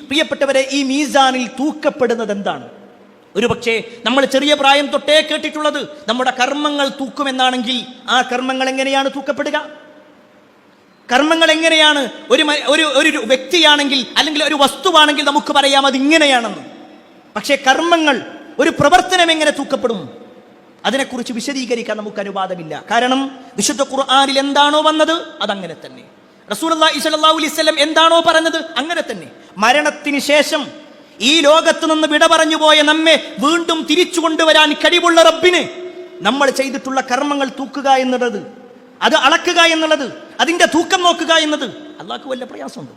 പ്രിയപ്പെട്ടവരെ ഈ മീസാനിൽ തൂക്കപ്പെടുന്നത് എന്താണ്? ഒരു പക്ഷേ നമ്മൾ ചെറിയ പ്രായം തൊട്ടേ കേട്ടിട്ടുള്ളത് നമ്മുടെ കർമ്മങ്ങൾ തൂക്കുമെന്നാണെങ്കിൽ ആ കർമ്മങ്ങൾ എങ്ങനെയാണ് തൂക്കപ്പെടുക? കർമ്മങ്ങൾ എങ്ങനെയാണ് ഒരു ഒരു ഒരു വ്യക്തിയാണെങ്കിൽ അല്ലെങ്കിൽ ഒരു വസ്തുവാണെങ്കിൽ നമുക്ക് പറയാം അത് ഇങ്ങനെയാണെന്ന് പക്ഷേ കർമ്മങ്ങൾ ഒരു പ്രവർത്തനം എങ്ങനെ തൂക്കപ്പെടും? അതിനെക്കുറിച്ച് വിശദീകരിക്കാൻ നമുക്ക് അനുവാദമില്ല. കാരണം വിശുദ്ധ ഖുർആനിൽ എന്താണോ വന്നത്? അതങ്ങനെ തന്നെ. റസൂൽ അള്ളാഹി അലൈഹി വസല്ലം എന്താണോ പറഞ്ഞത്? അങ്ങനെ തന്നെ. മരണത്തിന് ശേഷം ഈ ലോകത്ത് നിന്ന് വിട പറഞ്ഞു പോയ നമ്മെ വീണ്ടും തിരിച്ചു കൊണ്ടുവരാൻ കഴിവുള്ള റബ്ബിന് നമ്മൾ ചെയ്തിട്ടുള്ള കർമ്മങ്ങൾ തൂക്കുക എന്നുള്ളത് അത് അളക്കുക എന്നുള്ളത് അതിന്റെ തൂക്കം നോക്കുക എന്നത് അള്ളാഹ്ക്ക് വല്ല പ്രയാസമുണ്ട്?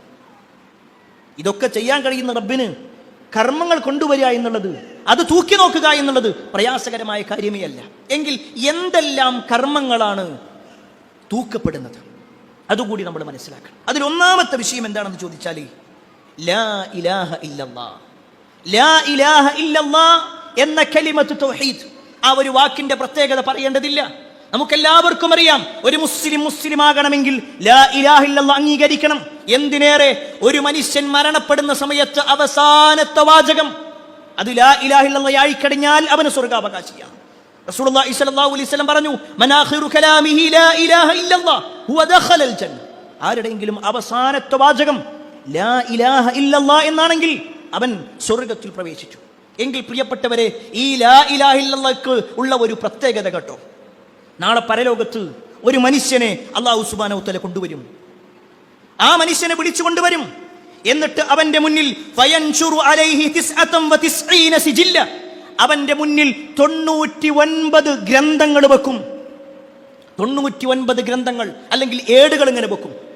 ഇതൊക്കെ ചെയ്യാൻ കഴിയുന്ന റബ്ബിന് കർമ്മങ്ങൾ കൊണ്ടുവരിക എന്നുള്ളത് അത് തൂക്കി നോക്കുക എന്നുള്ളത് പ്രയാസകരമായ കാര്യമേ അല്ല. എങ്കിൽ എന്തെല്ലാം കർമ്മങ്ങളാണ് തൂക്കപ്പെടുന്നത്? അതുകൂടി നമ്മൾ മനസ്സിലാക്കണം. അതിൽ ഒന്നാമത്തെ വിഷയം എന്താണെന്ന് ചോദിച്ചാൽ ലാ ഇലാഹ ലാ ഇലാഹ എന്ന കലിമത്ത് തൗഹീദ്. ആ ഒരു വാക്കിന്റെ പ്രത്യേകത പറയേണ്ടതില്ല. നമുക്കെല്ലാവർക്കും അറിയാം ഒരു മുസ്ലിം മുസ്ലിം ആകണമെങ്കിൽ അംഗീകരിക്കണം. എന്തിനേറെ? ഒരു മനുഷ്യൻ മരണപ്പെടുന്ന സമയത്ത് അവസാനത്തെ വാചകം. അത് ലാ ഇലാഹ ഇല്ലല്ലാ ആയിക്കഴിഞ്ഞാൽ അവന് സ്വർഗാവകാശിയാണ്. റസൂലുള്ളാഹി അലൈഹി വസല്ലം പറഞ്ഞു മനാഖിറു കലാമിഹി ലാ ഇലാഹ ഇല്ലല്ലാഹ് ഹുവ ദഖലൽ ജന്ന അവസാനത്തെ വാചകം ലാ ഇലാഹ ഇല്ലല്ലാഹ് എന്നാണെങ്കിൽ അവൻ സ്വർഗത്തിൽ പ്രവേശിച്ചു. എങ്കിൽ പ്രിയപ്പെട്ടവരെ ഈ ലാ ഇലാഹില്ലക്ക് ഉള്ള ഒരു പ്രത്യേകത കേട്ടോ. നാളെ പരലോകത്ത് ഒരു മനുഷ്യനെ അള്ളാഹു സുബ്ഹാനഹു തആല കൊണ്ടുവരും. ആ മനുഷ്യനെ വിളിച്ചു കൊണ്ടുവരും. എന്നിട്ട് അവന്റെ മുന്നിൽ അവന്റെ മുന്നിൽ തൊണ്ണൂറ്റി ഒൻപത് ഗ്രന്ഥങ്ങൾ വെക്കും. തൊണ്ണൂറ്റി ഒൻപത് ഗ്രന്ഥങ്ങൾ അല്ലെങ്കിൽ ഏടുകൾ ഇങ്ങനെ വെക്കും.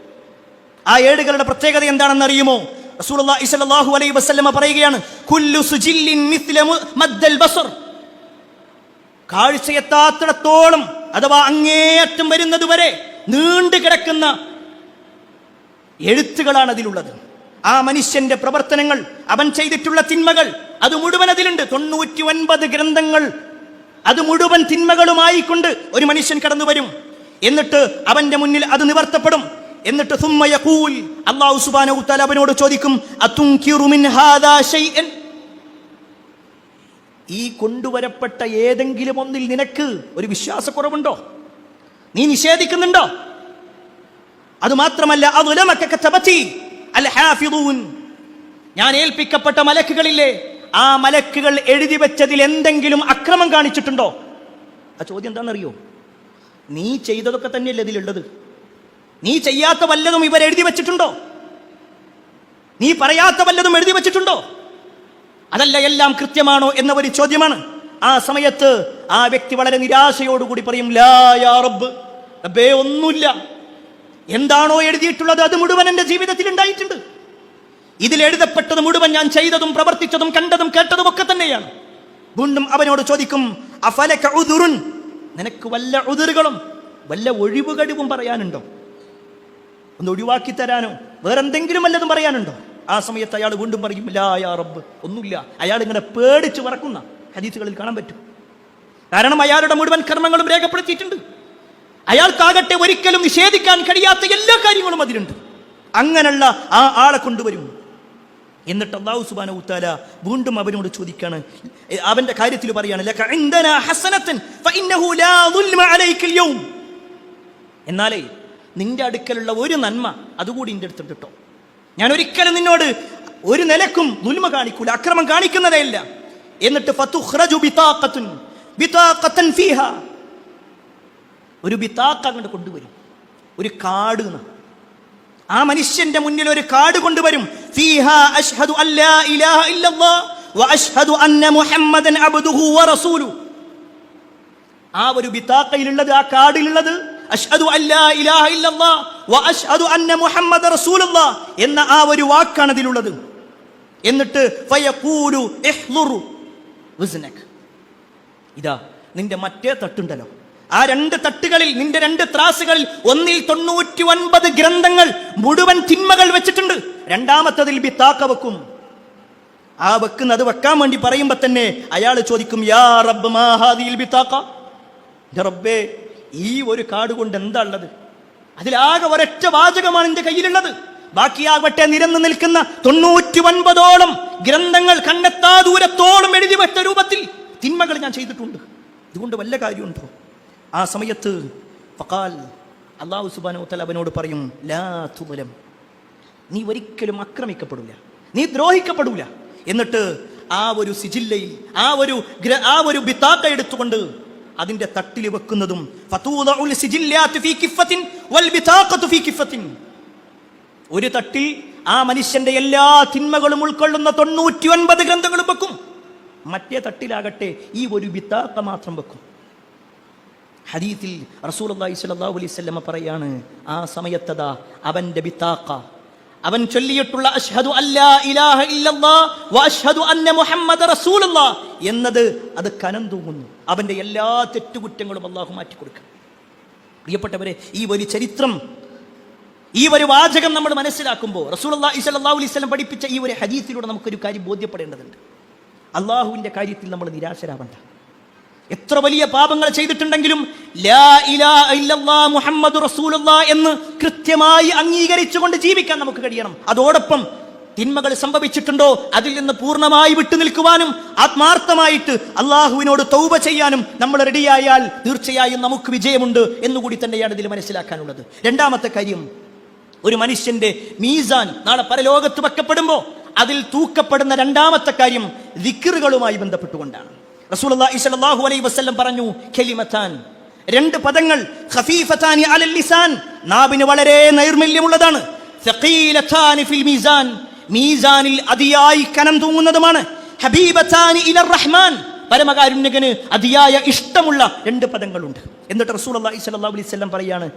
ആ ഏടുകളുടെ പ്രത്യേകത എന്താണെന്ന് അറിയുമോ? റസൂലുള്ളാഹി അലൈഹി പറയുകയാണ് കുല്ലു സുജില്ലിൻ മദ്ദൽ ബസർ. കാഴ്ചയെത്താത്തിടത്തോളം അഥവാ അങ്ങേയറ്റം വരുന്നത് വരെ നീണ്ടു കിടക്കുന്ന എഴുത്തുകളാണ് അതിലുള്ളത്. ആ മനുഷ്യന്റെ പ്രവർത്തനങ്ങൾ അവൻ ചെയ്തിട്ടുള്ള തിന്മകൾ അത് മുഴുവൻ അതിലുണ്ട്. തൊണ്ണൂറ്റി ഒൻപത് ഗ്രന്ഥങ്ങൾ അത് മുഴുവൻ തിന്മകളുമായിക്കൊണ്ട് ഒരു മനുഷ്യൻ കടന്നു വരും എന്നിട്ട് അവന്റെ മുന്നിൽ അത് നിവർത്തപ്പെടും. എന്നിട്ട് സുമ്മ അള്ളാഹു സുബാന അവനോട് ചോദിക്കും ഈ കൊണ്ടുവരപ്പെട്ട ഏതെങ്കിലും ഒന്നിൽ നിനക്ക് ഒരു വിശ്വാസക്കുറവുണ്ടോ? നീ നിഷേധിക്കുന്നുണ്ടോ? അത് മാത്രമല്ല അതുലമക കതബതി അൽ ഹാഫിദൂൻ ഞാൻ ഏൽപ്പിക്കപ്പെട്ട മലക്കുകളില്ലേ ആ മലക്കുകൾ എഴുതി വെച്ചതിൽ എന്തെങ്കിലും അക്രമം കാണിച്ചിട്ടുണ്ടോ? ആ ചോദ്യം എന്താണെന്നറിയോ? നീ ചെയ്തതൊക്കെ തന്നെയല്ലേ ഇതിലുള്ളത്? നീ ചെയ്യാത്ത വല്ലതും എഴുതി വെച്ചിട്ടുണ്ടോ? നീ പറയാത്ത വല്ലതും എഴുതി വെച്ചിട്ടുണ്ടോ? അതല്ല എല്ലാം കൃത്യമാണോ എന്ന ഒരു ചോദ്യമാണ്. ആ സമയത്ത് ആ വ്യക്തി വളരെ നിരാശയോടുകൂടി പറയും ലാ യാ ഒന്നുമില്ല. എന്താണോ എഴുതിയിട്ടുള്ളത് അത് മുഴുവൻ എന്റെ ജീവിതത്തിൽ ഉണ്ടായിട്ടുണ്ട്. ഇതിൽ എഴുതപ്പെട്ടത് മുഴുവൻ ഞാൻ ചെയ്തതും പ്രവർത്തിച്ചതും കണ്ടതും കേട്ടതും ഒക്കെ തന്നെയാണ്. വീണ്ടും അവനോട് ചോദിക്കും അഫലക ഉദുറുൻ? നിനക്ക് വല്ല ഉതിറുകളും വല്ല ഒഴിവുകഴിവും പറയാനുണ്ടോ? ഒന്ന് ഒഴിവാക്കി തരാനോ? വേറെന്തെങ്കിലും വല്ലതും പറയാനുണ്ടോ? ആ സമയത്ത് അയാൾ വീണ്ടും പറയും ഇല്ല യാ റബ്ബ്. ഒന്നുമില്ല. അയാൾ ഇങ്ങനെ പേടിച്ച് വറക്കുന്ന ഹദീസുകളിൽ കാണാൻ പറ്റും. കാരണം അയാളുടെ മുഴുവൻ കർമ്മങ്ങളും രേഖപ്പെടുത്തിയിട്ടുണ്ട്. അയാൾക്കാകട്ടെ ഒരിക്കലും നിഷേധിക്കാൻ കഴിയാത്ത എല്ലാ കാര്യങ്ങളും അതിലുണ്ട്. അങ്ങനെയുള്ള ആ ആളെ കൊണ്ടുവരും. എന്നിട്ട് അള്ളാഹു സുബാന ഉത്താല വീണ്ടും അവനോട് ചോദിക്കാണ്. അവന്റെ കാര്യത്തിൽ പറയാണ്. എന്നാലേ നിന്റെ അടുക്കലുള്ള ഒരു നന്മ അതുകൂടി എന്റെ അടുത്തുണ്ട് കേട്ടോ. ഞാൻ ഒരിക്കലും നിന്നോട് ഒരു നിലക്കും ദുൽമ കാണിക്കൂല അക്രമം കാണിക്കുന്നതേ ഇല്ല എന്നിട്ട് ഒരു ബിത്താക്ക അങ്ങോട്ട് കൊണ്ടുവരും. ഒരു കാട് ആ മനുഷ്യന്റെ മുന്നിൽ ഒരു കാട് കൊണ്ടുവരും. ആ ഒരു ബിത്താക്കയിലുള്ളത് ആ കാടിലുള്ളത് അശ്ഹദു അല്ലാ ഇലാഹ ഇല്ലല്ലാ വ അശ്ഹദു അന്ന മുഹമ്മദ റസൂലുള്ളാ എന്ന ആ ഒരു വാക്കാണ് അതിലുള്ളത്. എന്നിട്ട് ഫയഖൂലു ഇഹ്ളുറു വിസ്നക് ഇതാ നിന്റെ മറ്റേ തട്ടുണ്ടല്ലോ. ആ രണ്ട് തട്ടുകളിൽ നിന്റെ രണ്ട് ത്രാസുകളിൽ ഒന്നിൽ തൊണ്ണൂറ്റി ഒൻപത് ഗ്രന്ഥങ്ങൾ മുഴുവൻ തിന്മകൾ വെച്ചിട്ടുണ്ട്. രണ്ടാമത്തതിൽ ബിത്താക്ക വെക്കും. ആ വെക്കുന്നത് വെക്കാൻ വേണ്ടി പറയുമ്പോ തന്നെ അയാൾ ചോദിക്കും യാ റബ്ബ് മാഹാദിയിൽ ബിത്താക്ക റബ്ബേ ഈ ഒരു കാട് കൊണ്ട് എന്താ ഉള്ളത്? അതിലാകെ ഒരൊറ്റ വാചകമാണ് എന്റെ കയ്യിലുള്ളത്. ബാക്കിയാകട്ടെ നിരന്നു നിൽക്കുന്ന തൊണ്ണൂറ്റി ഒൻപതോളം ഗ്രന്ഥങ്ങൾ കണ്ടെത്താ ദൂരത്തോളം എഴുതി വെച്ച രൂപത്തിൽ തിന്മകൾ ഞാൻ ചെയ്തിട്ടുണ്ട്. ഇതുകൊണ്ട് വല്ല കാര്യമുണ്ടോ? ആ സമയത്ത് ഫഖാൽ അള്ളാഹു സുബാനോ തല അവനോട് പറയും ലാ നീ ഒരിക്കലും ആക്രമിക്കപ്പെടില്ല നീ ദ്രോഹിക്കപ്പെടൂല. എന്നിട്ട് ആ ഒരു സിജില്ലയിൽ ആ ഒരു ആ ഒരു ബിത്താക്ക എടുത്തുകൊണ്ട് അതിന്റെ തട്ടിൽ വെക്കുന്നതും ഒരു തട്ടിൽ ആ മനുഷ്യന്റെ എല്ലാ തിന്മകളും ഉൾക്കൊള്ളുന്ന തൊണ്ണൂറ്റി ഒൻപത് ഗ്രന്ഥങ്ങളും വെക്കും. മറ്റേ തട്ടിലാകട്ടെ ഈ ഒരു ബിത്താക്ക മാത്രം വെക്കും. ഹദീത്തിൽ റസൂലുള്ളാഹി അള്ളാഹി സ്വല്ലാ അലൈസ് പറയാണ് ആ സമയത്തതാ അവന്റെ ബിത്താക്ക അവൻ ചൊല്ലിയിട്ടുള്ള അഷ്ഹദു അല്ലാ ഇലാഹ ഇല്ലല്ലാ വ അഷ്ഹദു അന്ന മുഹമ്മദ റസൂലുള്ളാ എന്നത് അത് കനം തൂങ്ങുന്നു. അവന്റെ എല്ലാ തെറ്റുകുറ്റങ്ങളും അള്ളാഹു മാറ്റി കൊടുക്കും. പ്രിയപ്പെട്ടവരെ ഈ ഒരു ചരിത്രം ഈ ഒരു വാചകം നമ്മൾ മനസ്സിലാക്കുമ്പോൾ സ്വല്ലല്ലാഹു അലൈഹി വസല്ലം പഠിപ്പിച്ച ഈ ഒരു ഹദീസിലൂടെ നമുക്കൊരു കാര്യം ബോധ്യപ്പെടേണ്ടതുണ്ട്. അള്ളാഹുവിന്റെ കാര്യത്തിൽ നമ്മൾ നിരാശരാവണ്ട. എത്ര വലിയ പാപങ്ങൾ ചെയ്തിട്ടുണ്ടെങ്കിലും ലാ ഇലാഹ ഇല്ലല്ലാ മുഹമ്മദ് റസൂലുള്ള എന്ന് കൃത്യമായി അംഗീകരിച്ചുകൊണ്ട് ജീവിക്കാൻ നമുക്ക് കഴിയണം. അതോടൊപ്പം തിന്മകൾ സംഭവിച്ചിട്ടുണ്ടോ? അതിൽ നിന്ന് പൂർണമായി വിട്ടു നിൽക്കുവാനും ആത്മാർത്ഥമായിട്ട് അള്ളാഹുവിനോട് തൗബ ചെയ്യാനും നമ്മൾ റെഡിയായാൽ തീർച്ചയായും നമുക്ക് വിജയമുണ്ട് എന്നുകൂടി തന്നെയാണ് ഇതിൽ മനസ്സിലാക്കാനുള്ളത്. രണ്ടാമത്തെ കാര്യം ഒരു മനുഷ്യന്റെ മീസാൻ നാളെ പരലോകത്ത് വെക്കപ്പെടുമ്പോൾ അതിൽ തൂക്കപ്പെടുന്ന രണ്ടാമത്തെ കാര്യം ദിക്കറുകളുമായി ബന്ധപ്പെട്ടുകൊണ്ടാണ്. റസൂലുള്ളാഹി സ്വല്ലല്ലാഹു അലൈഹി വസല്ലം പറഞ്ഞു കലിമത്താൻ. രണ്ട് പദങ്ങൾ ഖഫീഫത്താനി അലൽ ലിസാൻ. നാവിന് വളരെ നൈർമല്യമുള്ളതാണ്. സഖീലത്താനി ഫിൽ മീസാൻ. മീസാനിൽ അതിയായി കനം തൂങ്ങുന്നതുമാണ്. ഹബീബത്താനി ഇലർ റഹ്മാൻ. പരമകാരുണ്യകന് അതിയായ ഇഷ്ടമുള്ള രണ്ട് പദങ്ങളുണ്ട്. എന്നിട്ട് റസൂൽ അള്ളാഹി സ്വല്ലല്ലാഹു അലൈഹി വസല്ലം പറയാണ്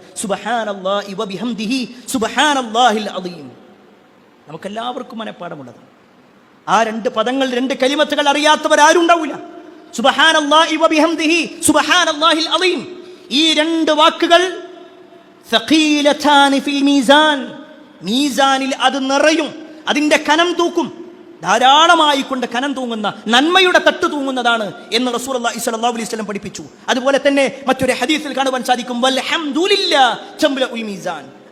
നമുക്കെല്ലാവർക്കും മനഃപ്പാടമുള്ളത് ആ രണ്ട് പദങ്ങൾ രണ്ട് കലിമത്തുകൾ അറിയാത്തവർ ആരും ഉണ്ടാവില്ല ഈ രണ്ട് വാക്കുകൾ മീസാനിൽ അത് നിറയും അതിന്റെ കനം തൂക്കും. ധാരാളമായി കൊണ്ട് കനം തൂങ്ങുന്ന നന്മയുടെ തട്ട് തൂങ്ങുന്നതാണ് എന്ന് റസൂർ അള്ളാഹി സ്വല്ലല്ലാഹു അലൈഹി വസല്ലം പഠിപ്പിച്ചു. അതുപോലെ തന്നെ മറ്റൊരു ഹദീസിൽ കാണുവാൻ സാധിക്കും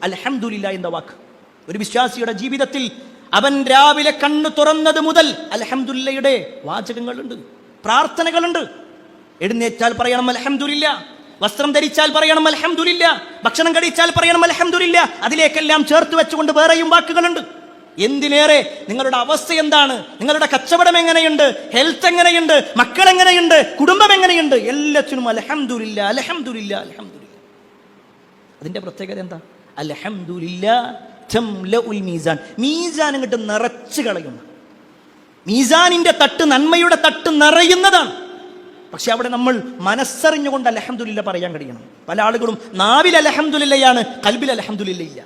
അൽഹംദുലില്ലാ എന്ന വാക്ക്. ഒരു വിശ്വാസിയുടെ ജീവിതത്തിൽ അവൻ രാവിലെ കണ്ണു തുറന്നത് മുതൽ അൽഹംദുലില്ലയുടെ വാചകങ്ങളുണ്ട്. പ്രാർത്ഥനകളുണ്ട്. എഴുന്നേറ്റാൽ പറയണം അൽഹംദുലില്ല. വസ്ത്രം ധരിച്ചാൽ പറയണം അൽഹംദുലില്ല. ഭക്ഷണം കഴിച്ചാൽ പറയണം അൽഹംദുലില്ല. അതിലേക്കെല്ലാം ചേർത്ത് വെച്ചുകൊണ്ട് വേറെയും വാക്കുകളുണ്ട്. എന്തിനേറെ നിങ്ങളുടെ അവസ്ഥ എന്താണ്? നിങ്ങളുടെ കച്ചവടം എങ്ങനെയുണ്ട്? ഹെൽത്ത് എങ്ങനെയുണ്ട്? മക്കൾ എങ്ങനെയുണ്ട്? കുടുംബം എങ്ങനെയുണ്ട്? എല്ലാത്തിനും അൽഹംദുലില്ല അൽഹംദുലില്ല അൽഹംദുലില്ല. അതിന്റെ പ്രത്യേകത എന്താ? തംലഉൽ മീസാൻ. അങ്ങോട്ട് നിറച്ചു കളയുന്നു. മീസാനിന്റെ തട്ട് നന്മയുടെ തട്ട് നിറയുന്നതാണ്. പക്ഷെ അവിടെ നമ്മൾ മനസ്സറിഞ്ഞുകൊണ്ട് അലഹമുല്ല പറയാൻ കഴിയണം. പല ആളുകളും നാവിൽ അലഹമുല്ലയാണ് കൽബിൽ അലഹമുല്ല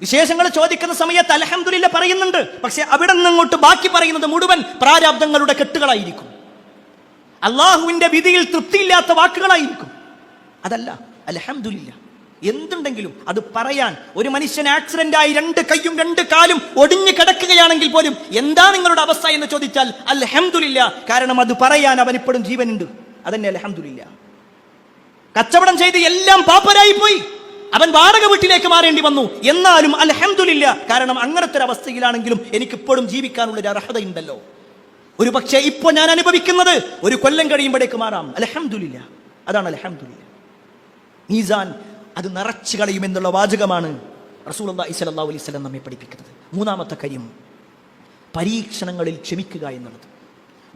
വിശേഷങ്ങൾ ചോദിക്കുന്ന സമയത്ത് അലഹമുല്ല പറയുന്നുണ്ട്. പക്ഷെ അവിടെ നിന്നങ്ങോട്ട് ബാക്കി പറയുന്നത് മുഴുവൻ പ്രാരാബ്ദങ്ങളുടെ കെട്ടുകളായിരിക്കും. അള്ളാഹുവിന്റെ വിധിയിൽ തൃപ്തിയില്ലാത്ത വാക്കുകളായിരിക്കും. അതല്ല അലഹമുല്ല എന്തുണ്ടെങ്കിലും അത് പറയാൻ ഒരു മനുഷ്യൻ ആക്സിഡന്റ് ആയി രണ്ട് കൈയും രണ്ട് കാലും ഒടിഞ്ഞു കിടക്കുകയാണെങ്കിൽ പോലും എന്താ നിങ്ങളുടെ അവസ്ഥ എന്ന് ചോദിച്ചാൽ അൽഹംദുലില്ല. കാരണം അത് പറയാൻ അവൻ ഇപ്പോഴും ജീവനുണ്ട്. അതന്നെ അൽഹംദുലില്ല. കച്ചവടം ചെയ്ത് എല്ലാം പാപ്പരായി പോയി. അവൻ വാടക വീട്ടിലേക്ക് മാറേണ്ടി വന്നു. എന്നാലും അൽഹംദുലില്ല. കാരണം അങ്ങനത്തെ ഒരു അവസ്ഥയിലാണെങ്കിലും എനിക്ക് ഇപ്പോഴും ജീവിക്കാനുള്ള ഒരു അർഹതയുണ്ടല്ലോ ഒരു പക്ഷേ ഇപ്പോൾ ഞാൻ അനുഭവിക്കുന്നത് ഒരു കൊല്ലം കഴിയുമ്പോഴേക്ക് മാറാം. അലഹമുല്ല അതാണ് അലഹമുല്ല മീസാൻ അത് നിറച്ചു കളയുമെന്നുള്ള വാചകമാണ് റസൂൽ അള്ളാഹി അലൈഹി വസല്ലം നമ്മെ പഠിപ്പിക്കുന്നത്. മൂന്നാമത്തെ കാര്യം പരീക്ഷണങ്ങളിൽ ക്ഷമിക്കുക എന്നുള്ളത്.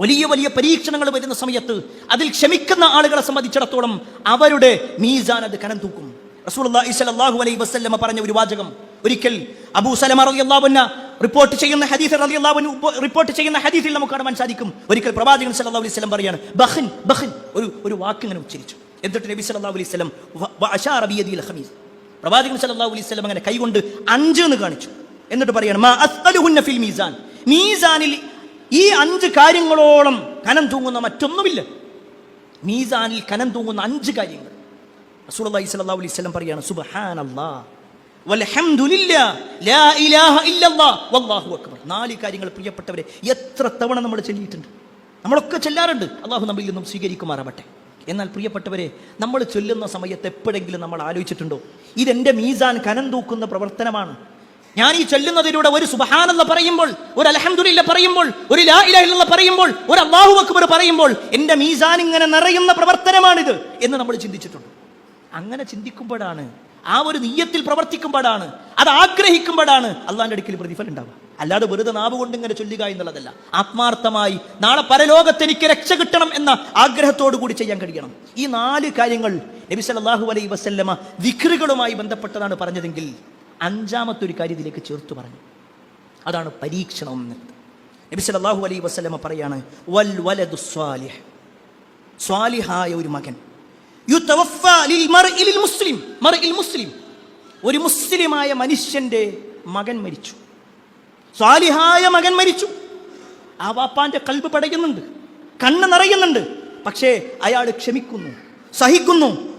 വലിയ വലിയ പരീക്ഷണങ്ങൾ വരുന്ന സമയത്ത് അതിൽ ക്ഷമിക്കുന്ന ആളുകളെ സംബന്ധിച്ചിടത്തോളം അവരുടെ മീസാൻ അത് കനം തൂക്കും. റസൂൽ അള്ളാഹി അലൈഹി വസല്ലമ പറഞ്ഞ ഒരു വാചകം ഒരിക്കൽ അബൂ സലമ റളിയല്ലാഹു അൻഹ റിപ്പോർട്ട് ചെയ്യുന്ന ഹദീസ് അള്ളാഹു റിപ്പോർട്ട് ചെയ്യുന്ന ഹദീസിൽ നമുക്ക് കാണുവാൻ സാധിക്കും. ഒരിക്കൽ പ്രവാചകൻ സല്ലല്ലാഹു അലൈഹി വസല്ലം പറയാണ് ബഹൻ ബഹൻ ഒരു ഒരു വാക്ക് ഇങ്ങനെ ഉച്ചരിച്ചു. എന്നിട്ട് നബി സല്ലാ അലൈഹി ബിയദിൽ ഖമീസ്. പ്രവാചകൻ സല്ലാ അലൈഹി വസല്ലം അങ്ങനെ കൈകൊണ്ട് അഞ്ച് എന്ന് കാണിച്ചു. എന്നിട്ട് പറയണം ഫിൽ മീസാൻ. മീസാനിൽ ഈ അഞ്ച് കാര്യങ്ങളോളം കനം തൂങ്ങുന്ന മറ്റൊന്നുമില്ല. മീസാനിൽ കനം തൂങ്ങുന്ന അഞ്ച് കാര്യങ്ങൾ. സ്വല്ലല്ലാഹു അലൈഹി വസല്ലം പറയാണ് സുബ്ഹാനല്ലാഹ് വൽഹംദുലില്ലാ ലാ ഇലാഹ ഇല്ലല്ലാഹ് വല്ലാഹു അക്ബർ. നാല് കാര്യങ്ങൾ പ്രിയപ്പെട്ടവരെ എത്ര തവണ നമ്മൾ ചൊല്ലിയിട്ടുണ്ട്? നമ്മളൊക്കെ ചെല്ലാറുണ്ട്. അള്ളാഹു നമ്മളിൽ നിന്നും സ്വീകരിക്കുമാറാവട്ടെ. എന്നാൽ പ്രിയപ്പെട്ടവരെ നമ്മൾ ചൊല്ലുന്ന സമയത്ത് എപ്പോഴെങ്കിലും നമ്മൾ ആലോചിച്ചിട്ടുണ്ടോ? ഇതെന്റെ മീസാൻ കനം തൂക്കുന്ന പ്രവർത്തനമാണ്. ഞാൻ ഈ ചൊല്ലുന്നതിലൂടെ ഒരു സുബഹാനെന്ന് പറയുമ്പോൾ ഒരു അലഹമുല്ല പറയുമ്പോൾ ഒരു ലാ പറയുമ്പോൾ ഒരു അള്ളാഹു അക്ബർ പറയുമ്പോൾ എന്റെ മീസാൻ ഇങ്ങനെ നിറയുന്ന പ്രവർത്തനമാണിത് എന്ന് നമ്മൾ ചിന്തിച്ചിട്ടുണ്ട്. അങ്ങനെ ചിന്തിക്കുമ്പോഴാണ് ആ ഒരു നീയത്തിൽ പ്രവർത്തിക്കുമ്പോഴാണ് അത് ആഗ്രഹിക്കുമ്പോഴാണ് അള്ളാന്റെ അടുക്കൽ പ്രതിഫലം ഉണ്ടാവുക. അല്ലാതെ വെറുതെ നാവ് കൊണ്ട് ഇങ്ങനെ ചൊല്ലുക എന്നുള്ളതല്ല. ആത്മാർത്ഥമായി നാളെ പരലോകത്ത് എനിക്ക് രക്ഷ കിട്ടണം എന്ന ആഗ്രഹത്തോടു കൂടി ചെയ്യാൻ കഴിയണം. ഈ നാല് കാര്യങ്ങൾ നബി സല്ലല്ലാഹു അലൈ വസല്ലമ വിക്രുകളുമായി ബന്ധപ്പെട്ടതാണ് പറഞ്ഞതെങ്കിൽ അഞ്ചാമത്തെ ഒരു കാര്യം ഇതിലേക്ക് ചേർത്ത് പറഞ്ഞു. അതാണ് പരീക്ഷണം എന്നുള്ളത് നബി സല്ലല്ലാഹു അലൈ വസല്ലമ പറയാണ് വൽ വലദു സ്വാലിഹ്. സ്വാലിഹായ ഒരു മകൻ. മുസ്ലിം മുസ്ലിം ഒരു മുസ്ലിമായ മനുഷ്യന്റെ മകൻ മരിച്ചു. സ്വാലിഹായ മകൻ മരിച്ചു. ആ വാപ്പാന്റെ കൽബ് പടയുന്നുണ്ട് കണ്ണ് നിറയുന്നുണ്ട് പക്ഷേ അയാൾ ക്ഷമിക്കുന്നു സഹിക്കുന്നു.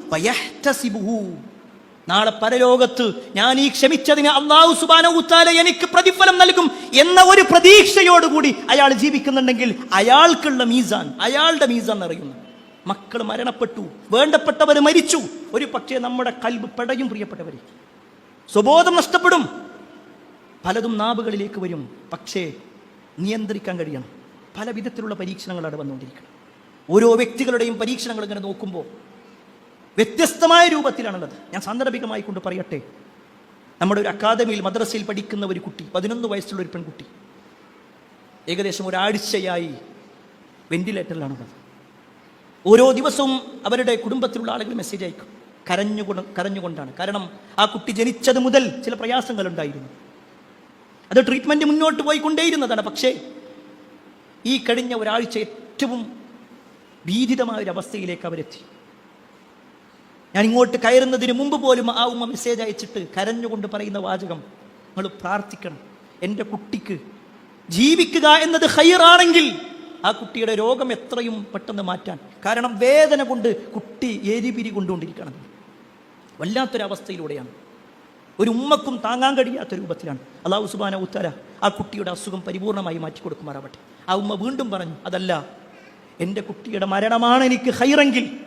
നാളെ പരലോകത്ത് ഞാൻ ഈ ക്ഷമിച്ചതിന് അള്ളാഹു സുബാനവുത്താല എനിക്ക് പ്രതിഫലം നൽകും എന്ന ഒരു പ്രതീക്ഷയോടുകൂടി അയാൾ ജീവിക്കുന്നുണ്ടെങ്കിൽ അയാൾക്കുള്ള മീസാൻ അയാളുടെ മീസാൻ നിറയുന്നു. മക്കൾ മരണപ്പെട്ടു വേണ്ടപ്പെട്ടവർ മരിച്ചു. ഒരു പക്ഷേ നമ്മുടെ കൽബ് പെടയും പ്രിയപ്പെട്ടവരെ. സ്വബോധം നഷ്ടപ്പെടും. പലതും നാവുകളിലേക്ക് വരും. പക്ഷേ നിയന്ത്രിക്കാൻ കഴിയണം. പല വിധത്തിലുള്ള പരീക്ഷണങ്ങളാണ് വന്നുകൊണ്ടിരിക്കുന്നത് ഓരോ വ്യക്തികളുടെയും പരീക്ഷണങ്ങൾ ഇങ്ങനെ നോക്കുമ്പോൾ വ്യത്യസ്തമായ രൂപത്തിലാണുള്ളത്. ഞാൻ സാന്ദർഭികമായി കൊണ്ട് പറയട്ടെ. നമ്മുടെ ഒരു അക്കാദമിയിൽ മദ്രസയിൽ പഠിക്കുന്ന ഒരു കുട്ടി പതിനൊന്ന് വയസ്സുള്ള ഒരു പെൺകുട്ടി ഏകദേശം ഒരാഴ്ചയായി വെന്റിലേറ്ററിലാണുള്ളത്. ഓരോ ദിവസവും അവരുടെ കുടുംബത്തിലുള്ള ആളുകൾ മെസ്സേജ് അയക്കും. കരഞ്ഞുകൊണ്ട് കരഞ്ഞുകൊണ്ടാണ്. കാരണം ആ കുട്ടി ജനിച്ചത് മുതൽ ചില പ്രയാസങ്ങളുണ്ടായിരുന്നു അത് ട്രീറ്റ്മെന്റ് മുന്നോട്ട് പോയിക്കൊണ്ടേയിരുന്നതാണ്. പക്ഷേ ഈ കഴിഞ്ഞ ഒരാഴ്ച ഏറ്റവും ഭീതിതമായ ഒരു അവസ്ഥയിലേക്ക് അവരെത്തി. ഞാൻ ഇങ്ങോട്ട് കയറുന്നതിന് മുമ്പ് പോലും ആ ഉമ്മ മെസ്സേജ് അയച്ചിട്ട് കരഞ്ഞുകൊണ്ട് പറയുന്ന വാചകം നിങ്ങൾ പ്രാർത്ഥിക്കണം. എന്റെ കുട്ടിക്ക് ജീവിക്കുക എന്നത് ഹൈറാണെങ്കിൽ ആ കുട്ടിയുടെ രോഗം എത്രയും പെട്ടെന്ന് മാറ്റാൻ. കാരണം വേദന കൊണ്ട് കുട്ടി എരിപിരി കൊണ്ടുകൊണ്ടിരിക്കണം വല്ലാത്തൊരവസ്ഥയിലൂടെയാണ്. ഒരു ഉമ്മക്കും താങ്ങാൻ കഴിയാത്ത രൂപത്തിലാണ്. അള്ളാഹു സുബാന ഉത്തര ആ കുട്ടിയുടെ അസുഖം പരിപൂർണമായി മാറ്റി കൊടുക്കുമാറാവട്ടെ. ആ ഉമ്മ വീണ്ടും പറഞ്ഞു അതല്ല എന്റെ കുട്ടിയുടെ മരണമാണ് എനിക്ക് ഹൈറെങ്കിൽ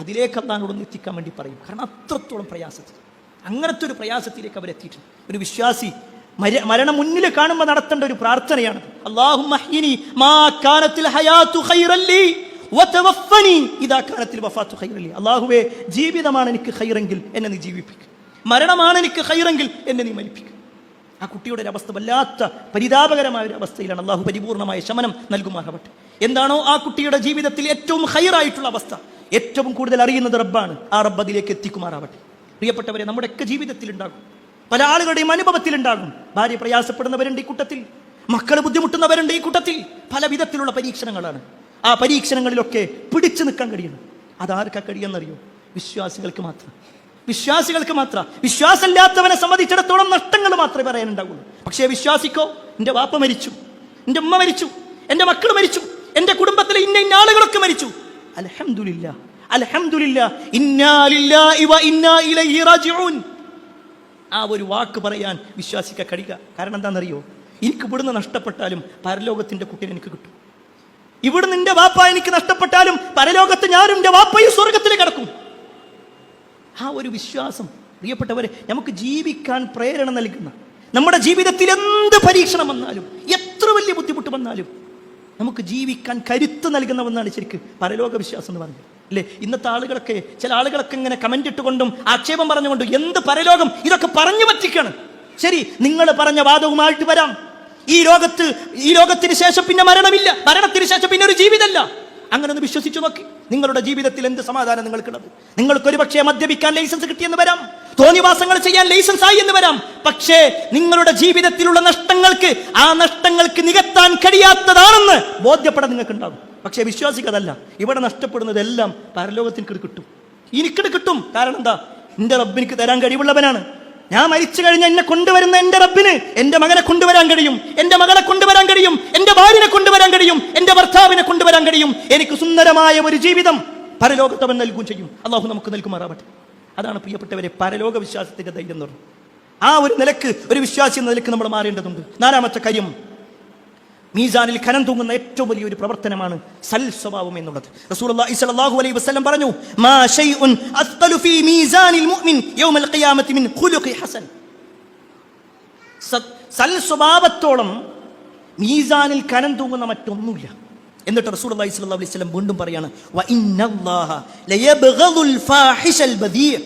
അതിലേക്ക് അള്ളഹാനോടൊന്ന് എത്തിക്കാൻ വേണ്ടി പറയും. കാരണം അത്രത്തോളം പ്രയാസത്തിൽ. അങ്ങനത്തെ ഒരു പ്രയാസത്തിലേക്ക് അവരെത്തിയിട്ടുണ്ട്. ഒരു വിശ്വാസി മരണം മുന്നിൽ കാണുമ്പോൾ നടത്തേണ്ട ഒരു പ്രാർത്ഥനയാണ്. അള്ളാഹുവേ ജീവിതമാണ് എനിക്ക് ഹൈറെങ്കിൽ എന്നെ നീ ജീവിപ്പിക്കും. മരണമാണ് എനിക്ക് ഹൈറെങ്കിൽ എന്നെ നീ മരിപ്പിക്കും. ആ കുട്ടിയുടെ ഒരു അവസ്ഥ വല്ലാത്ത പരിതാപകരമായ ഒരു അവസ്ഥയിലാണ് അള്ളാഹു പരിപൂർണമായ ശമനം നൽകുമാറാവട്ടെ. എന്താണോ ആ കുട്ടിയുടെ ജീവിതത്തിൽ ഏറ്റവും ഹൈറായിട്ടുള്ള അവസ്ഥ. ഏറ്റവും കൂടുതൽ അറിയുന്നത് റബ്ബാണ്. ആ റബ്ബ് അതിലേക്ക് എത്തിക്കുമാറാവട്ടെ. പ്രിയപ്പെട്ടവരെ നമ്മുടെയൊക്കെ ജീവിതത്തിൽ ഉണ്ടാകും പല ആളുകളുടെയും അനുഭവത്തിൽ ഉണ്ടാകും ഭാര്യ പ്രയാസപ്പെടുന്നവരുണ്ട് ഈ കൂട്ടത്തിൽ. മക്കൾ ബുദ്ധിമുട്ടുന്നവരുണ്ട് ഈ കൂട്ടത്തിൽ. പല വിധത്തിലുള്ള പരീക്ഷണങ്ങളാണ്. ആ പരീക്ഷണങ്ങളിലൊക്കെ പിടിച്ചു നിൽക്കാൻ കഴിയണം. അതാർക്കാ കഴിയുമെന്നറിയോ? വിശ്വാസികൾക്ക് മാത്രം. വിശ്വാസികൾക്ക് മാത്രം. വിശ്വാസമില്ലാത്തവനെ സംബന്ധിച്ചിടത്തോളം നഷ്ടങ്ങൾ മാത്രമേ പറയാനുണ്ടാവുള്ളൂ. പക്ഷേ വിശ്വാസിക്കോ? എന്റെ വാപ്പ മരിച്ചു. എന്റെ ഉമ്മ മരിച്ചു. എന്റെ മക്കൾ മരിച്ചു. എന്റെ കുടുംബത്തിലെ ഇന്ന ഇന്ന ആളുകളൊക്കെ മരിച്ചു. അലഹമില്ല അലഹമില്ല ഇന്നാ ഇവ ഇന്നാ ഇലൈഹി റാജിഊൻ. ആ ഒരു വാക്ക് പറയാൻ വിശ്വാസിക്ക കഴിയുക കാരണം എന്താണെന്നറിയോ? എനിക്ക് ഇവിടുന്ന് നഷ്ടപ്പെട്ടാലും പരലോകത്തിന്റെ കുട്ടീനെ എനിക്ക് കിട്ടും. ഇവിടുന്ന് നിന്റെ വാപ്പ എനിക്ക് നഷ്ടപ്പെട്ടാലും പരലോകത്ത് ഞാനും എന്റെ വാപ്പയും സ്വർഗത്തിൽ കിടക്കും. ആ ഒരു വിശ്വാസം പ്രിയപ്പെട്ടവരെ നമുക്ക് ജീവിക്കാൻ പ്രേരണ നൽകുന്ന നമ്മുടെ ജീവിതത്തിൽ എന്ത് പരീക്ഷണം വന്നാലും എത്ര വലിയ ബുദ്ധിമുട്ട് വന്നാലും നമുക്ക് ജീവിക്കാൻ കരുത്ത് നൽകുന്ന ഒന്നാണ് ശരിക്ക് പരലോക വിശ്വാസം എന്ന് പറഞ്ഞത്. അല്ലേ ഇന്നത്തെ ആളുകളൊക്കെ ചില ആളുകളൊക്കെ ഇങ്ങനെ കമന്റ് ഇട്ടുകൊണ്ടും ആക്ഷേപം പറഞ്ഞുകൊണ്ടും എന്ത് പരലോകം ഇതൊക്കെ പറഞ്ഞു പറ്റിക്കാണ്. ശരി നിങ്ങൾ പറഞ്ഞ വാദവുമായിട്ട് വരാം. ഈ ലോകത്ത് ഈ ലോകത്തിന് ശേഷം പിന്നെ മരണമില്ല. മരണത്തിന് ശേഷം പിന്നെ ഒരു ജീവിതമല്ല. അങ്ങനെ ഒന്ന് വിശ്വസിച്ചു നോക്കി. നിങ്ങളുടെ ജീവിതത്തിൽ എന്ത് സമാധാനം നിങ്ങൾക്കുള്ളത്? നിങ്ങൾക്ക് ഒരു പക്ഷേ മദ്യപിക്കാൻ ലൈസൻസ് കിട്ടിയെന്ന് വരാം. തോന്നിവാസങ്ങൾ ചെയ്യാൻ ലൈസൻസ് ആയി എന്ന് വരാം. പക്ഷേ നിങ്ങളുടെ ജീവിതത്തിലുള്ള നഷ്ടങ്ങൾക്ക് ആ നഷ്ടങ്ങൾക്ക് നികത്താൻ കഴിയാത്തതാണെന്ന് ബോധ്യപ്പെടാൻ നിങ്ങൾക്ക് ഉണ്ടാകും പക്ഷേ വിശ്വാസിക്കതല്ല ഇവിടെ നഷ്ടപ്പെടുന്നതെല്ലാം പരലോകത്തിന് കിട്ടും. എനിക്കിത് കിട്ടും. കാരണം എന്താ? എന്റെ റബ്ബിനിക്ക് തരാൻ കഴിവുള്ളവനാണ്. ഞാൻ മരിച്ചു കഴിഞ്ഞാൽ എന്നെ കൊണ്ടുവരുന്ന എന്റെ റബ്ബിന് എന്റെ മകനെ കൊണ്ടുവരാൻ കഴിയും. എന്റെ മകളെ കൊണ്ടുവരാൻ കഴിയും. എന്റെ ഭാര്യനെ കൊണ്ടുവരാൻ കഴിയും. എന്റെ ഭർത്താവിനെ കൊണ്ടുവരാൻ കഴിയും. എനിക്ക് സുന്ദരമായ ഒരു ജീവിതം പരലോകത്തവൻ നൽകുകയും ചെയ്യും. അള്ളാഹു നമുക്ക് നൽകുമാറാവട്ടെ. അതാണ് പ്രിയപ്പെട്ടവരെ പരലോക വിശ്വാസത്തിന്റെ ധൈര്യം എന്ന് പറഞ്ഞു ആ ഒരു നിലയ്ക്ക് ഒരു വിശ്വാസി എന്ന നിലയ്ക്ക് നമ്മൾ മാറേണ്ടതുണ്ട്. നാലാമത്തെ കാര്യം മീസാനിൽ ഖനം തൂങ്ങുന്ന ഏറ്റവും വലിയൊരു പ്രവർത്തനമാണ് സൽ സ്വഭാവം എന്നുള്ളത്. റസൂലുള്ളാഹി സ്വല്ലല്ലാഹു അലൈഹി വസല്ലം പറഞ്ഞു മാ ഷൈഉൻ അസ്ഖലു ഫീ മീസാനിൽ മുഅ്മിൻ യൗമൽ ഖിയാമത്തി മിൻ ഖുലുഖി ഹസൻ. സൽ സ്വഭാവത്തോളം മീസാനിൽ കനം തൂങ്ങുന്ന മറ്റൊന്നുമില്ല. എന്നിട്ട് റസൂൽ റസൂലുള്ളാഹി സ്വല്ലല്ലാഹു അലൈഹി വസല്ലം വീണ്ടും പറയാണ് വ ഇന്നല്ലാഹ ലയബ്ഗദുൽ ഫാഹിശൽ ബദീഅ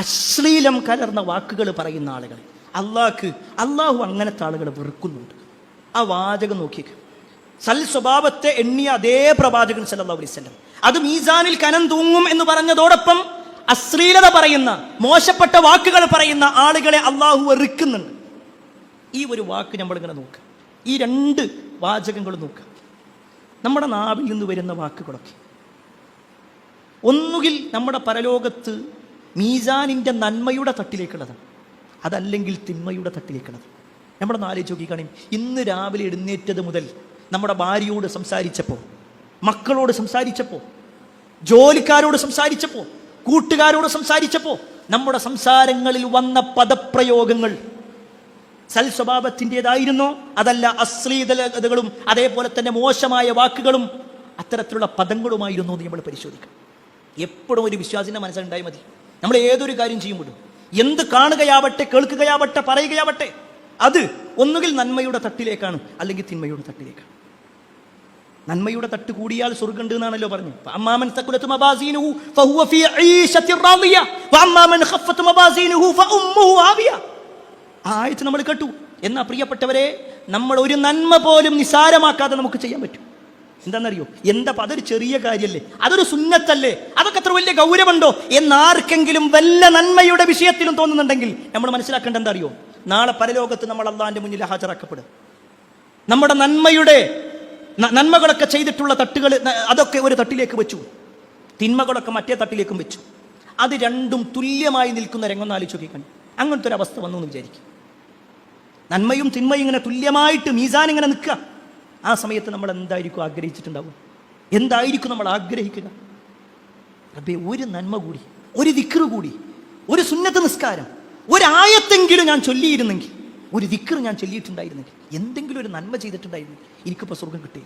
അശ്ലീലം കലർന്ന വാക്കുകൾ പറയുന്ന ആളുകൾ അള്ളാഹ്ക്ക് അള്ളാഹു അങ്ങനത്തെ ആളുകളെ വെറുക്കുന്നുണ്ട്. ആ വാചകം നോക്കിയേക്ക്. സൽ സ്വഭാവത്തെ എണ്ണിയ അതേ പ്രവാചകൻ സല്ലാ അലൈഹി വസല്ലം. അത് മീസാനിൽ കനം തൂങ്ങും എന്ന് പറഞ്ഞതോടൊപ്പം അശ്ലീലത പറയുന്ന മോശപ്പെട്ട വാക്കുകൾ പറയുന്ന ആളുകളെ അള്ളാഹു എറിക്കുന്നുണ്ട് ഈ ഒരു വാക്ക് നമ്മളിങ്ങനെ നോക്കുക ഈ രണ്ട് വാചകങ്ങൾ നോക്കുക നമ്മുടെ നാവിൽ നിന്ന് വരുന്ന വാക്കുകളൊക്കെ. ഒന്നുകിൽ നമ്മുടെ പരലോകത്ത് മീസാനിന്റെ നന്മയുടെ തട്ടിലേക്കുള്ളതാണ്. അതല്ലെങ്കിൽ തിന്മയുടെ തട്ടിലേക്കുള്ളത് നമ്മുടെ ആലോചിച്ച് നോക്കിക്കാണി. ഇന്ന് രാവിലെ എഴുന്നേറ്റത് മുതൽ നമ്മുടെ ഭാര്യയോട് സംസാരിച്ചപ്പോൾ മക്കളോട് സംസാരിച്ചപ്പോൾ ജോലിക്കാരോട് സംസാരിച്ചപ്പോൾ കൂട്ടുകാരോട് സംസാരിച്ചപ്പോൾ നമ്മുടെ സംസാരങ്ങളിൽ വന്ന പദപ്രയോഗങ്ങൾ സൽ സ്വഭാവത്തിന്റെതായിരുന്നോ. അതല്ല അശ്ലീതകളും അതേപോലെ തന്നെ മോശമായ വാക്കുകളും അത്തരത്തിലുള്ള പദങ്ങളുമായിരുന്നു എന്ന് നമ്മൾ പരിശോധിക്കാം എപ്പോഴും ഒരു വിശ്വാസിന്റെ മനസ്സിലുണ്ടായി മതി. നമ്മൾ ഏതൊരു കാര്യം ചെയ്യുമ്പോഴും എന്ത് കാണുകയാവട്ടെ കേൾക്കുകയാവട്ടെ പറയുകയാവട്ടെ അത് ഒന്നുകിൽ നന്മയുടെ തട്ടിലേക്കാണ് അല്ലെങ്കിൽ തിന്മയുടെ തട്ടിലേക്കാണ്. നന്മയുടെ തട്ട് കൂടിയാൽ സ്വർഗമുണ്ട് എന്നാണല്ലോ പറഞ്ഞു അമ്മാമൻ ഫഹുവ ആയത്ത് നമ്മൾ കേട്ടു. എന്നാ പ്രിയപ്പെട്ടവരെ നമ്മൾ ഒരു നന്മ പോലും നിസാരമാക്കാതെ നമുക്ക് ചെയ്യാൻ പറ്റും. എന്താണെന്നറിയോ? എന്താ അതൊരു ചെറിയ കാര്യമല്ലേ അതൊരു സുന്നത്തല്ലേ? അതൊക്കെ അത്ര വലിയ ഗൗരവമുണ്ടോ? എന്നാർക്കെങ്കിലും വല്ല നന്മയുടെ വിഷയത്തിലും തോന്നുന്നുണ്ടെങ്കിൽ നമ്മൾ മനസ്സിലാക്കേണ്ട എന്താ അറിയോ? നാളെ പരലോകത്ത് നമ്മൾ അള്ളാന്റെ മുന്നിൽ ഹാജരാക്കപ്പെടും. നമ്മുടെ നന്മയുടെ നന്മകളൊക്കെ ചെയ്തിട്ടുള്ള തട്ടുകൾ അതൊക്കെ ഒരു തട്ടിലേക്ക് വെച്ചു. തിന്മകളൊക്കെ മറ്റേ തട്ടിലേക്കും വെച്ചു. അത് രണ്ടും തുല്യമായി നിൽക്കുന്ന രംഗം ആലോചിച്ച് നോക്കിക്കാൻ അങ്ങനത്തെ ഒരു അവസ്ഥ വന്നു എന്ന് വിചാരിക്കും. നന്മയും തിന്മയും ഇങ്ങനെ തുല്യമായിട്ട് മീസാൻ ഇങ്ങനെ നിൽക്കുക. ആ സമയത്ത് നമ്മൾ എന്തായിരിക്കും ആഗ്രഹിച്ചിട്ടുണ്ടാവും? എന്തായിരിക്കും നമ്മൾ ആഗ്രഹിക്കുക? റബ്ബേ ഒരു നന്മ കൂടി ഒരു ദിക്റ് കൂടി ഒരു സുന്നത്ത് നിസ്കാരം ഒരായത്തെങ്കിലും ഞാൻ ചൊല്ലിയിരുന്നെങ്കിൽ ഒരു ദിക്കർ ഞാൻ ചൊല്ലിയിട്ടുണ്ടായിരുന്നെങ്കിൽ എന്തെങ്കിലും ഒരു നന്മ ചെയ്തിട്ടുണ്ടായിരുന്നെങ്കിൽ എനിക്കിപ്പോൾ സ്വർഗം കിട്ടി.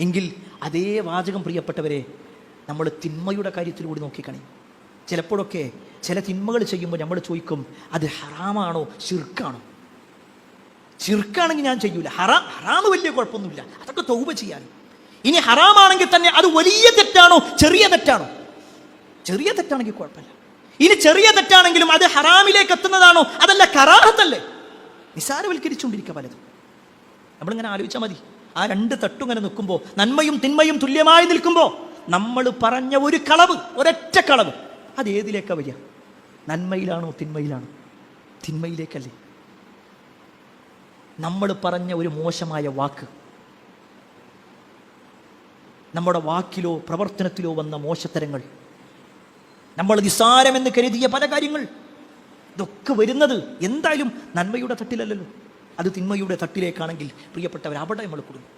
എങ്കിൽ അതേ വാചകം പ്രിയപ്പെട്ടവരെ നമ്മൾ തിന്മയുടെ കാര്യത്തിലൂടെ നോക്കിക്കണേ. ചിലപ്പോഴൊക്കെ ചില തിന്മകൾ ചെയ്യുമ്പോൾ നമ്മൾ ചോദിക്കും അത് ഹറാമാണോ? ചിർക്കാണോ ചിർക്കാണെങ്കിൽ ഞാൻ ചെയ്യൂല. ഹറാം ഹറാമ് വലിയ കുഴപ്പമൊന്നുമില്ല. അതൊക്കെ തൗപ ചെയ്യാൻ. ഇനി ഹറാമാണെങ്കിൽ തന്നെ അത് വലിയ തെറ്റാണോ? ചെറിയ തെറ്റാണോ? ചെറിയ തെറ്റാണെങ്കിൽ കുഴപ്പമില്ല. ഇനി ചെറിയ തെറ്റാണെങ്കിലും അത് ഹറാമിലേക്ക് എത്തുന്നതാണോ? അതല്ല കറാഹത്തല്ലേ? നിസാരവൽക്കരിച്ചുകൊണ്ടിരിക്കുക പലതും. നമ്മളിങ്ങനെ ആലോചിച്ചാൽ മതി. ആ രണ്ട് തട്ടും ഇങ്ങനെ നിൽക്കുമ്പോൾ നന്മയും തിന്മയും തുല്യമായി നിൽക്കുമ്പോൾ നമ്മൾ പറഞ്ഞ ഒരു കളവ് ഒരൊറ്റ കളവ് അത് ഏതിലേക്കാ വരിക? നന്മയിലാണോ തിന്മയിലാണോ? തിന്മയിലേക്കല്ലേ. നമ്മൾ പറഞ്ഞ ഒരു മോശമായ വാക്ക് നമ്മുടെ വാക്കിലോ പ്രവർത്തനത്തിലോ വന്ന മോശത്തരങ്ങൾ നമ്മൾ നിസ്സാരമെന്ന് കരുതിയ പല കാര്യങ്ങൾ. ഇതൊക്കെ വരുന്നത് എന്തായാലും നന്മയുടെ തട്ടിലല്ലല്ലോ. അത് തിന്മയുടെ തട്ടിലേക്കാണെങ്കിൽ പ്രിയപ്പെട്ടവർ അവിടെ നമ്മൾ കൊടുക്കും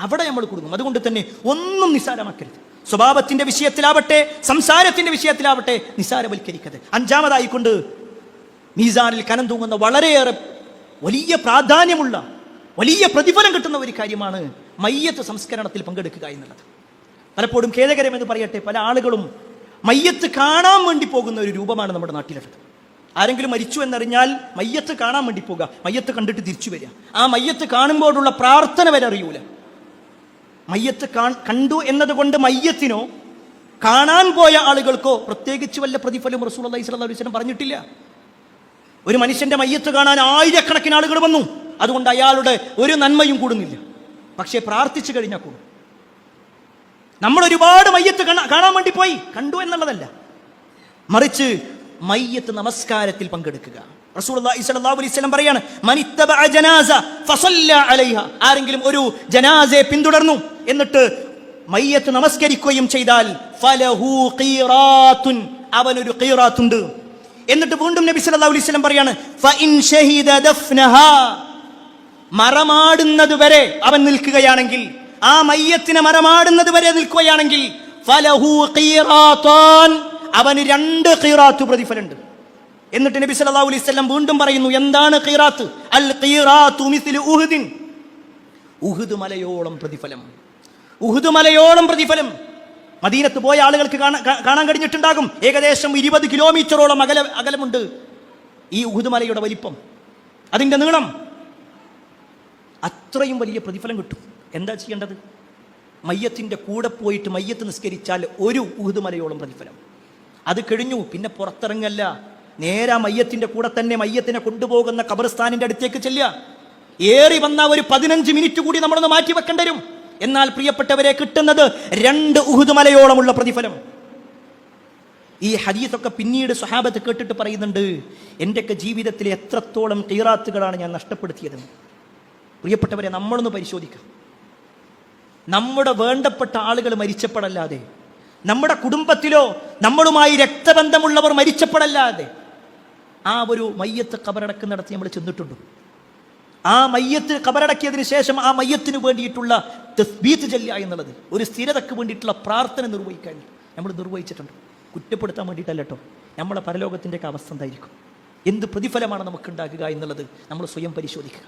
അവിടെ നമ്മൾ കൊടുക്കും അതുകൊണ്ട് തന്നെ ഒന്നും നിസ്സാരമാക്കരുത്. സ്വഭാവത്തിന്റെ വിഷയത്തിലാവട്ടെ സംസാരത്തിന്റെ വിഷയത്തിലാവട്ടെ നിസ്സാരവൽക്കരിക്കരുത്. അഞ്ചാമതായിക്കൊണ്ട് മീസാനിൽ കനം തൂങ്ങുന്ന വളരെയേറെ വലിയ പ്രാധാന്യമുള്ള വലിയ പ്രതിഫലം കിട്ടുന്ന ഒരു കാര്യമാണ് മയ്യത്ത് സംസ്കരണത്തിൽ പങ്കെടുക്കുക എന്നുള്ളത്. പലപ്പോഴും ഖേദകരമെന്ന് പറയട്ടെ പല ആളുകളും മയ്യത്ത് കാണാൻ വേണ്ടി പോകുന്ന ഒരു രൂപമാണ് നമ്മുടെ നാട്ടിലുള്ളത്. ആരെങ്കിലും മരിച്ചു എന്നറിഞ്ഞാൽ മയ്യത്ത് കാണാൻ വേണ്ടി പോകുക മയ്യത്ത് കണ്ടിട്ട് തിരിച്ചു വരിക. ആ മയ്യത്ത് കാണുമ്പോഴുള്ള പ്രാർത്ഥന വരെ അറിയൂല. മയ്യത്ത് കണ്ടു എന്നതുകൊണ്ട് മയ്യത്തിനോ കാണാൻ പോയ ആളുകൾക്കോ പ്രത്യേകിച്ച് വല്ല പ്രതിഫലം റസൂൽ അള്ളഹി അലൈഹി വസല്ലം പറഞ്ഞിട്ടില്ല. ഒരു മനുഷ്യന്റെ മയ്യത്ത് കാണാൻ ആയിരക്കണക്കിന് ആളുകൾ വന്നു. അതുകൊണ്ട് അയാളുടെ ഒരു നന്മയും കൂടുന്നില്ല. പക്ഷേ പ്രാർത്ഥിച്ചു കഴിഞ്ഞാൽ കൂടും. നമ്മൾ ഒരുപാട് മയ്യത്ത് കാണാൻ വേണ്ടി പോയി. കണ്ടു എന്നുള്ളതല്ല. മറിച്ച് മയ്യത്ത് നമസ്കാരത്തിൽ പങ്കെടുക്കുക. പറയാണ് ആരെങ്കിലും ഒരു ജനാസയെ പിന്തുടർന്നു എന്നിട്ട് മയ്യത്ത് നമസ്കരിക്കുകയും ചെയ്താൽ ഫലഹു അവനൊരു ഖീറാത്തുണ്ട്. എന്നിട്ട് വീണ്ടും നബി സല്ലല്ലാഹു അലൈഹി വസല്ലം പറയാണ് ഫഇൻ ഷഹീദ ദഫ്നഹാ. മറമാടുന്നത് വരെ അവൻ നിൽക്കുകയാണെങ്കിൽ ആ മയ്യത്തിനെ മരമാടുന്നത് വരെ നിൽക്കുകയാണെങ്കിൽ അവന് രണ്ട് ഖീറാത്ത് പ്രതിഫലമുണ്ട്. എന്നിട്ട് നബി സല്ലല്ലാഹു അലൈഹി വസല്ലം വീണ്ടും പറയുന്നു എന്താണ് ഖീറാത്ത്? അൽ ഖീറാത്തു മിസ്ലു ഉഹുദിൻ. ഉഹുദ് മലയോളം പ്രതിഫലം. ഉഹുദ് മലയോളം പ്രതിഫലം. മദീനത്ത് പോയ ആളുകൾക്ക് കാണാ- കാണാൻ കഴിഞ്ഞിട്ടുണ്ടാകും. ഏകദേശം ഇരുപത് കിലോമീറ്ററോളം അകല അകലമുണ്ട് ഈ ഉഹുദ് മലയുടെ വലിപ്പം. അതിന്റെ നീളം. അത്രയും വലിയ പ്രതിഫലം കിട്ടും. എന്താ ചെയ്യേണ്ടത്? മയ്യത്തിന്റെ കൂടെ പോയിട്ട് മയ്യത്ത് നിസ്കരിച്ചാൽ ഒരു ഉഹുദ് മലയോളം പ്രതിഫലം. അത് കഴിഞ്ഞു പിന്നെ പുറത്തിറങ്ങല്ല. നേരെ മയ്യത്തിന്റെ കൂടെ തന്നെ മയ്യത്തിനെ കൊണ്ടുപോകുന്ന ഖബർസ്ഥാനിന്റെ അടുത്തേക്ക് ചെല്ലുക. ഏറി വന്ന ഒരു പതിനഞ്ച് മിനിറ്റ് കൂടി നമ്മളൊന്ന് മാറ്റി വെക്കേണ്ടി വരും. എന്നാൽ പ്രിയപ്പെട്ടവരെ കിട്ടുന്നത് രണ്ട് ഉഹുദ് മലയോളമുള്ള പ്രതിഫലം. ഈ ഹദീസൊക്കെ പിന്നീട് സ്വഹാബത്ത് കേട്ടിട്ട് പറയുന്നുണ്ട് എന്റെയൊക്കെ ജീവിതത്തിൽ എത്രത്തോളം തീറാത്തുകളാണ് ഞാൻ നഷ്ടപ്പെടുത്തിയതെന്ന്. പ്രിയപ്പെട്ടവരെ നമ്മളൊന്ന് പരിശോധിക്കാം. നമ്മുടെ വേണ്ടപ്പെട്ട ആളുകൾ മരിച്ചപ്പെടല്ലാതെ നമ്മുടെ കുടുംബത്തിലോ നമ്മളുമായി രക്തബന്ധമുള്ളവർ മരിച്ചപ്പെടല്ലാതെ ആ ഒരു മയ്യത്ത് കബറടക്കുന്നിടത്ത് നമ്മൾ ചെന്നിട്ടുണ്ട്. ആ മയ്യത്ത് കബറടക്കിയതിന് ശേഷം ആ മയ്യത്തിന് വേണ്ടിയിട്ടുള്ള തസ്ബീത്ത് ചെല്ലുക എന്നുള്ളത് ഒരു സ്ഥിരതയ്ക്ക് വേണ്ടിയിട്ടുള്ള പ്രാർത്ഥന നിർവഹിക്കാൻ നമ്മൾ നിർവഹിച്ചിട്ടുണ്ട്. കുറ്റപ്പെടുത്താൻ വേണ്ടിയിട്ടല്ല കേട്ടോ. നമ്മളെ പരലോകത്തിന്റെയൊക്കെ അവസ്ഥ എന്തായിരിക്കും? എന്ത് പ്രതിഫലമാണ് നമുക്ക് ഉണ്ടാക്കുക എന്നുള്ളത് നമ്മൾ സ്വയം പരിശോധിക്കുക.